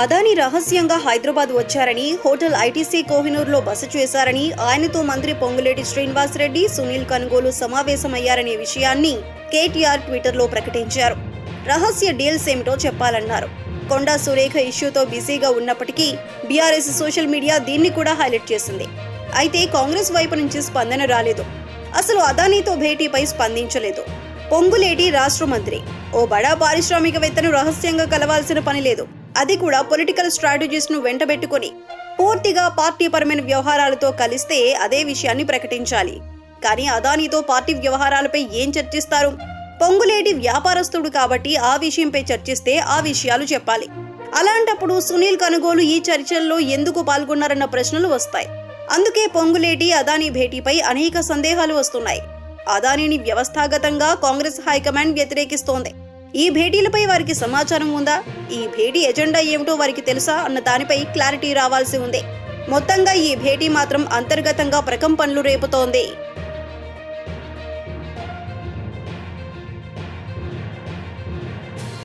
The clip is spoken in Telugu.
అదాని రహస్యంగా హైదరాబాద్ వచ్చారని హోటల్ ఐటీసీ కోహినూర్లో బస చేశారని ఆయనతో మంత్రి పొంగులేటి శ్రీనివాస్ రెడ్డి సునీల్ కనుగోలు సమావేశమయ్యారనే విషయాన్ని కేటీఆర్ ట్విట్టర్లో ప్రకటించారు. రహస్య డీల్స్ ఏమిటో చెప్పాలన్నారు. కొండా సురేఖ ఇష్యూతో బిజీగా ఉన్నప్పటికీ బీఆర్ఎస్ సోషల్ మీడియా దీన్ని కూడా హైలైట్ చేసింది. అయితే కాంగ్రెస్ వైపు నుంచి స్పందన రాలేదు. అసలు అదానీతో భేటీపై స్పందించలేదు. పొంగులేటి రాష్ట్ర మంత్రి. ఓ బడా పారిశ్రామికవేత్తను రహస్యంగా కలవాల్సిన పని లేదు. అది కూడా పొలిటికల్ స్ట్రాటజీస్ను వెంటబెట్టుకుని వెంటబెట్టుకొని పూర్తిగా పార్టీపరమైన వ్యవహారాలతో కలిస్తే అదే విషయాన్ని ప్రకటించాలి. కానీ అదానీతో పార్టీ వ్యవహారాలపై ఏం చర్చిస్తారు? పొంగులేటి వ్యాపారస్తుడు కాబట్టి ఆ విషయంపై చర్చిస్తే ఆ విషయాలు చెప్పాలి. అలాంటప్పుడు సునీల్ కనుగోలు ఈ చర్చల్లో ఎందుకు పాల్గొన్నారన్న ప్రశ్నలు వస్తాయి. అందుకే పొంగులేటి అదానీ భేటీపై అనేక సందేహాలు వస్తున్నాయి. అదానీని వ్యవస్థాగతంగా కాంగ్రెస్ హైకమాండ్ వ్యతిరేకిస్తోంది. ఈ భేటీలపై వారికి సమాచారం ఉందా? ఈ భేటీ ఎజెండా ఏమిటో వారికి తెలుసా? అన్న దానిపై క్లారిటీ రావాల్సి ఉంది. మొత్తంగా ఈ భేటీ మాత్రం అంతర్గతంగా ప్రకంపనలు రేపుతోంది.